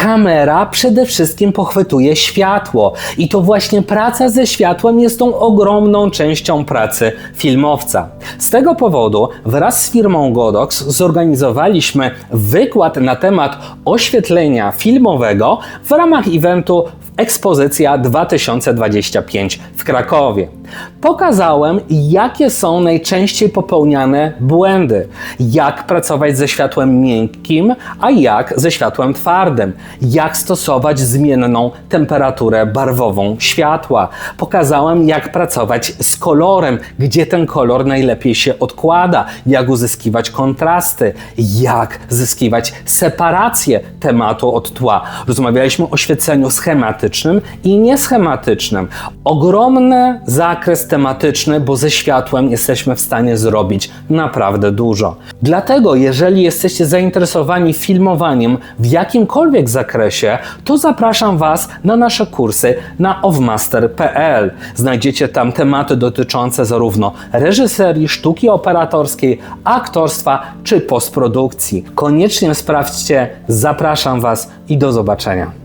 Kamera przede wszystkim pochwytuje światło i to właśnie praca ze światłem jest tą ogromną częścią pracy filmowca. Z tego powodu wraz z firmą Godox zorganizowaliśmy wykład na temat oświetlenia filmowego w ramach eventu Ekspozycja 2025 w Krakowie. Pokazałem, jakie są najczęściej popełniane błędy, jak pracować ze światłem miękkim, a jak ze światłem twardym, jak stosować zmienną temperaturę barwową światła. Pokazałem, jak pracować z kolorem, gdzie ten kolor najlepiej się odkłada, jak uzyskiwać kontrasty, jak zyskiwać separację tematu od tła. Rozmawialiśmy o świeceniu schematycznym i nieschematycznym. Ogromny zakres tematyczny, bo ze światłem jesteśmy w stanie zrobić naprawdę dużo. Dlatego, jeżeli jesteście zainteresowani filmowaniem w jakimkolwiek zakresie, to zapraszam Was na nasze kursy na ovmaster.pl. Znajdziecie tam tematy dotyczące zarówno reżyserii, sztuki operatorskiej, aktorstwa czy postprodukcji. Koniecznie sprawdźcie, zapraszam Was i do zobaczenia.